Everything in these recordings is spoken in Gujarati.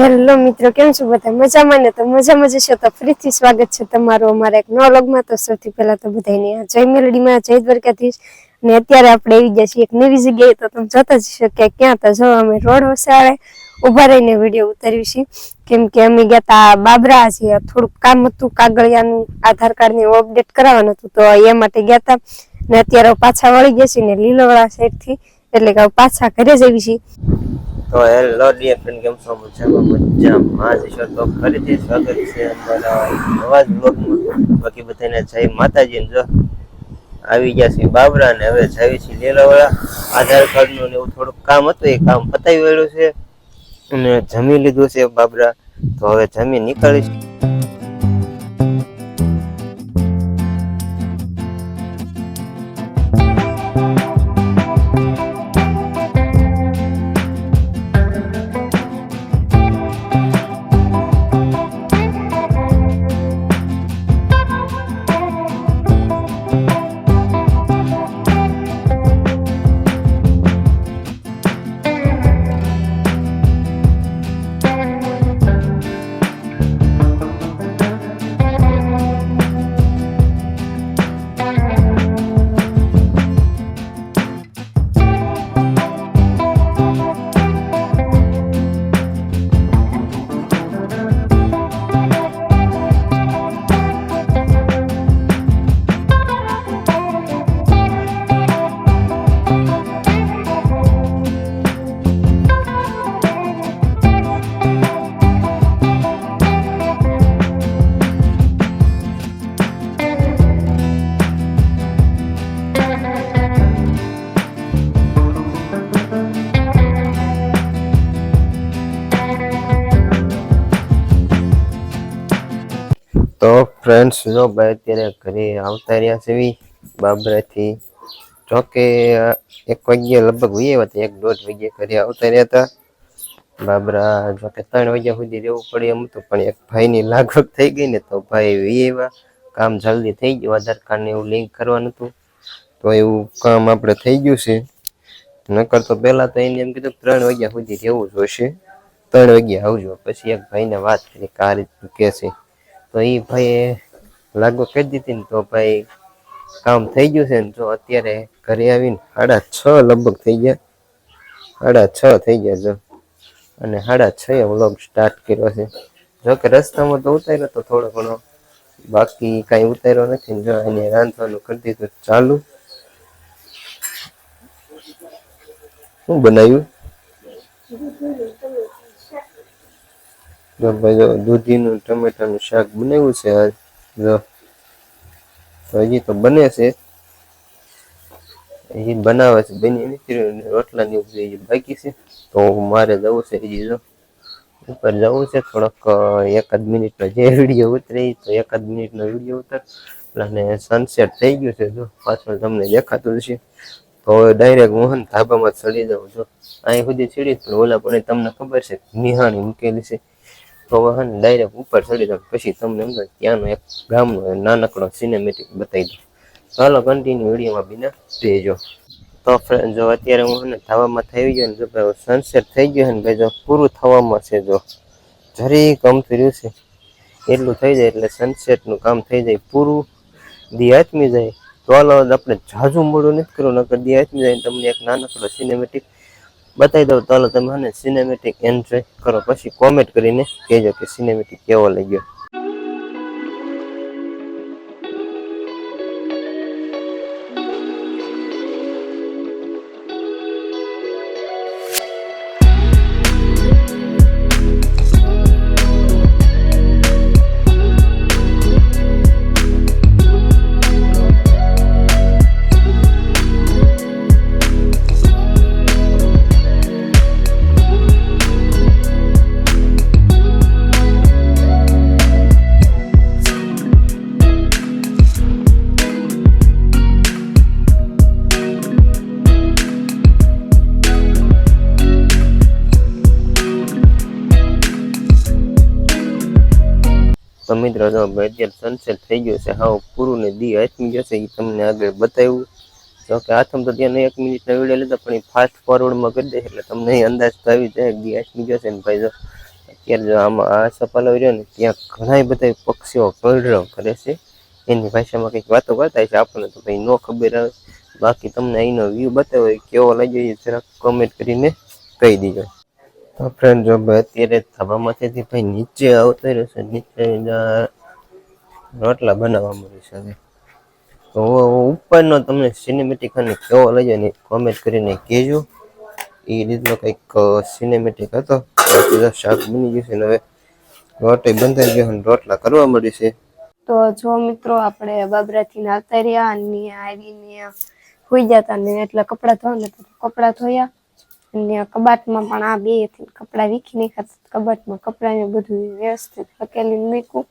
હેલો મિત્રો, કેમ છો બધા? મજામાં ને? તો મજામાં જશો તો ફરીથી સ્વાગત છે તમારું અમારા એક નવા લોગમાં તો સૌથી પહેલા તો બધાને જય મેલડીમાં, જય દ્વારકાધીશ. ને અત્યારે આપણે આવી ગયા છીએ એક નવી જગ્યાએ. તો તમે જોતા જ હશો કે ક્યાં તો જો અમે રોડ વસાડે ઊભા રહીને વીડિયો ઉતાર્યું છે. કેમ કે અમે ગયા તા બાબરા છીએ થોડુંક કામ હતું કાગળિયાનું, આધાર કાર્ડ ને અપડેટ કરાવવાનું હતું. તો એ માટે ગયા તા. ને અત્યારે પાછા વળી ગયા છીએ ને લીલોવાળા સાઈડથી એટલે કે પાછા ઘરે જ આવી છીએ. તો હેલો ડિયર ફ્રેન્ડ કેમ છો? મજામાં મજામાં. જ છો તો ફરીથી સ્વાગત છે અમારા નવા જ બ્લોગમાં બાકી બધાને જય માતાજી જો. આવી ગયા છે બાબરા ને હવે જાવી છે લીલાવાળા. આધાર કાર્ડનું ને એવું થોડુંક કામ હતું, એ કામ પતાવી વળ્યું છે. અને જમી લીધું છે બાબરા. તો હવે જમી નીકળીશ. તો ફ્રેન્ડ્સ જો ભાઈ અત્યારે ઘરે આવતા રહ્યા છે બાબરાથી. બાબરાથી જોકે એક વાગ્યે લગભગ વીએ હતા એક દોઢ વાગ્યે ઘરે આવતા રહ્યા હતા. બાબરા જોકે ત્રણ વાગ્યા સુધી રહેવું પડે એમ હતું, પણ એક ભાઈની લાગવગ થઈ ગઈ ને તો ભાઈ એવા કામ જલ્દી થઈ ગયું, આધાર કાર્ડને એવું લિંક કરવાનું હતું. તો એવું કામ આપણે થઈ ગયું છે. નકર તો પહેલા તો એને એમ કીધું ત્રણ વાગ્યા સુધી રહેવું જોઈશે ત્રણ વાગ્યા આવજો, પછી એક ભાઈને વાત કરી કે આ રીતનું કે છે. તો એ ભાઈએ લાગુ કરી દીધી ને તો ભાઈ કામ થઈ ગયું છે ને જો અત્યારે ઘરે આવીને સાડા છ લગભગ થઈ ગયા. સાડા છ થઈ ગયા જો. અને સાડા છ એ વ્લોગ સ્ટાર્ટ કર્યો છે. જો કે રસ્તામાં તો ઉતાર્યો તો થોડો ઘણો. બાકી કાંઈ ઉતાર્યો નથી જો એને રાંધવાનું કરી દીધું ચાલુ. શું બનાવ્યું? જો ભાઈ દૂધીનું, ટમેટાનું શાક બનાવ્યું છે તો હજી તો બને છે. હજી બનાવે છે બની નથી રોટલાની હજી બાકી છે. તો મારે જવું છે હજી જો. ઉપર જવું છે, થોડોક એકાદ મિનિટનો જે વીડિયો ઉતરે તો એકાદ મિનિટનો વીડિયો ઉતર. અને સનસેટ થઈ ગયું છે, જો. પાછળ તમને દેખાતું હશે. તો હવે ડાયરેક્ટ મોહન ધાબામાં ચડી જાઉં, જો. અહીં સુધી ચડી પણ ઓલા પણ તમને ખબર છે, નિહાણી મૂકેલી છે. તો હવે ડાયરેક્ટ ઉપર ચડી જાવ પછી તમને એમ ત્યાંનો એક ગામનો નાનકડો સિનેમેટિક બતાવી દઉં. ચાલો કન્ટિન્યુ વિડીયોમાં બીના. રહેજો તો ફ્રેન્ડ જો અત્યારે હું ને ધાવામાં થઈ ગયો ને જો ભાઈ સનસેટ થઈ ગયો ને ભાઈ, જો પૂરું થવામાં છે જો. જરી કમ રહ્યું છે. એટલું થઈ જાય એટલે સનસેટનું કામ થઈ જાય પૂરું. દી આત્મી જાય. તો આપણે ઝાઝું મોડું નથી કરવું નકર દી આત્મી જાય તમને એક નાનકડો સિનેમેટિક બતાવી દઉં, તો તમે સિનેમેટિક એન્જોય કરો. પછી કોમેન્ટ કરીને કહેજો કે સિનેમેટિક કેવો લાગ્યો. તો મિત્રો, જો અત્યારે સનસેટ થઈ ગયો છે. હાવ પૂરું ને દી હાથમી જશે એ તમને આગળ બતાવ્યું. જો કે આથમ તો ત્યાં એક મિનિટના વીડિયો લીધા, પણ એ ફાસ્ટ ફોરવર્ડમાં કરી દે, એટલે તમને અહીં અંદાજ તો જાય, દી હાથમી જશે ને ભાઈ, જો. અત્યારે જો આમાં આ સપાલો રહ્યો ને, ત્યાં ઘણા બધા પક્ષીઓ કલરવ કરે છે. એની ભાષામાં કંઈક વાતો કરતા છે આપણને તો ભાઈ ન ખબર આવે. બાકી તમને અહીંનો વ્યૂ બતાવ્યો કેવો લાગ્યો એ જરાક કમેન્ટ કરીને કહી દીજો. ફ્રેન્ડ જો ભાઈ અત્યારે ધાબામાંથી ભાઈ નીચે આવતો રહ્યો છે, નીચે રોટલા બનાવવા મળ્યું છે હવે. તો ઉપરનો તમને સિનેમેટિક અને કેવો લાગ્યો ને કોમેન્ટ કરીને કહેજો. એ રીતનો કંઈક સિનેમેટિક હતો. શાક બની ગયું છે હવે રોટલી બંધાઈ ગયો અને રોટલા કરવા મળી છે. તો જો મિત્રો, આપણે બાબરાથી આવતા રહ્યા અને આવીને હોઈ જતા ને એટલે કપડાં ધોવાના કપડાં ધોયા. અને કબાટમાં પણ આ બે કપડાં વીખી નાખ્યા કબાટમાં કપડાને બધું વ્યવસ્થિત હકેલીને મૂક્યું.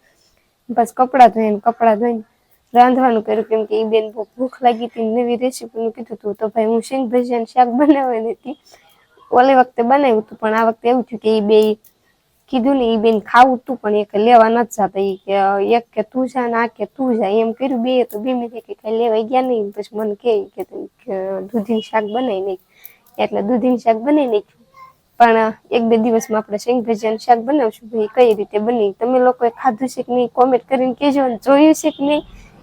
બસ કપડાં ધોઈને કપડાં ધોઈને રાંધવાનું કર્યું. કેમ કે એ બેન બહુ ભૂખ લાગી હતી નવી રેસીપીનું કીધું હતું. તો ભાઈ હું શેંગ ભજીયાનું શાક બનાવવાની હતી. ઓલે વખતે બનાવ્યું હતું, પણ આ વખતે એવું થયું કે એ બે કીધું ને એ બેન ખાવું તું પણ એક લેવા નથી જતા. એ કે, એક કે તું જા ને આ કે તું જા. એમ કર્યું બે તો બે મેં કે કઈ ગયા નહીં. પછી મને કે દૂધીનું શાક બનાવી નાખ. એટલે દૂધીનું શાક બનાવી નાખ્યું. પણ એક બે દિવસમાં આપણે શેંગ ભજીયાનું શાક બનાવશું ભાઈ કઈ રીતે બની. તમે લોકોએ ખાધું છે કે નહીં કોમેન્ટ કરીને કહેજો અને જોયું છે કે નહીં,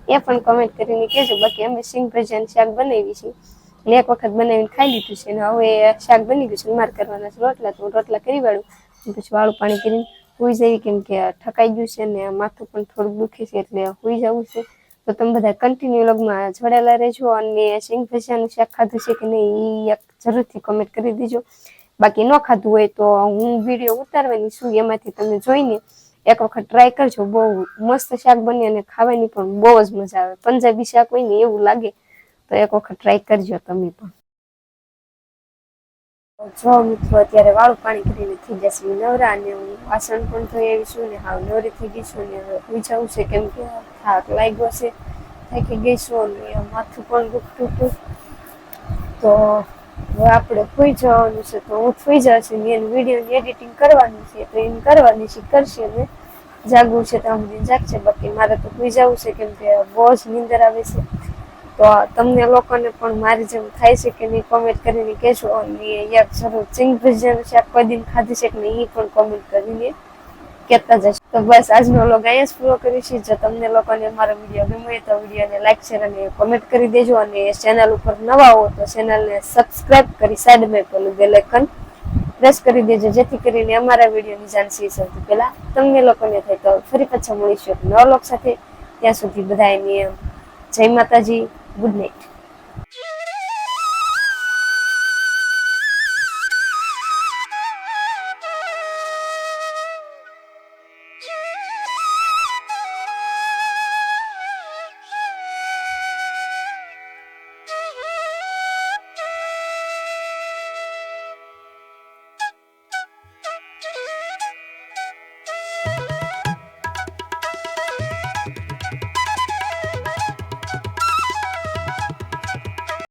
એ પણ કોમેન્ટ કરીને કહેજો. બાકી અમે શેંગ ભજીયાનું શાક બનાવી છે. ને એક વખત બનાવીને ખાઈ લીધું છે ને હવે શાક બની ગયું છે માર કરવાના છે રોટલા. તો રોટલા કરી વાળું. પછી વાળું પાણી કરીને સુઈ જવી કેમ કે ઠકાઈ ગયું છે ને માથું પણ થોડું દુખે છે એટલે સુઈ જવું છે. તો તમે બધા કન્ટિન્યુ લગમાં જોડાયેલા રહેજો અને સિંગ ભજીયાનું શાક ખાધું છે કે નહીં એ એક જરૂરથી કમેન્ટ કરી દેજો. બાકી ન ખાધું હોય તો હું વીડિયો ઉતારવાની છું, એમાંથી તમે જોઈને એક વખત ટ્રાય કરજો. બહુ મસ્ત શાક બને અને ખાવાની પણ બહુ જ મજા આવે. પંજાબી શાક હોય ને એવું લાગે, તો એક વખત ટ્રાય કરજો તમે પણ. જો મિત્રો, અત્યારે વાળું પાણી કરીને થઈ જશે નવરા અને હું વાસણ પણ ધોઈ આવી છું ને હાવ નવરી થઈ ગઈ છું ને હવે જવું છે કેમ કે થાક લાગ્યો છે. થાકી ગઈ છું અને માથું પણ દુખતું હતું. તો હવે આપણે સુઈ જવાનું છે તો હું સુઈ જશે ને એનું વિડીયોની એડિટિંગ કરવાની છે તો એની કરવાની છે, કરશે ને જાગવું છે તો સુધી જાગશે, બાકી મારે તો સુઈ જવું છે કેમ કે બહુ જ નીંદર આવે છે. તો તમને લોકોને પણ મારી જેમ થાય છે કે નહીં કોમેન્ટ કરીને કહેજો અને યાર જરૂર ચિંગ ભજીયાનું કોઈ દિન ખાધી છે કે નહીં એ પણ કોમેન્ટ કરીને કહેતા જશે તો બસ આજનો લોગ અહીંયા જ પૂરો કરીશું જો તમને લોકોને મારો વીડિયો ગમ્યો તો વિડીયોને લાઈક શેર અને કોમેન્ટ કરી દેજો અને ચેનલ ઉપર નવા હો તો ચેનલને સબસ્ક્રાઈબ કરી સાઈડમાં પેલું બેલ આઇકન પ્રેસ કરી દેજો, જેથી કરીને અમારા વિડીયોની જાણશી સૌથી પહેલાં તમને લોકોને થાય. તો ફરી પાછા મળીશું એક નવા લોક સાથે. ત્યાં સુધી બધાને જય માતાજી. Wouldn't it?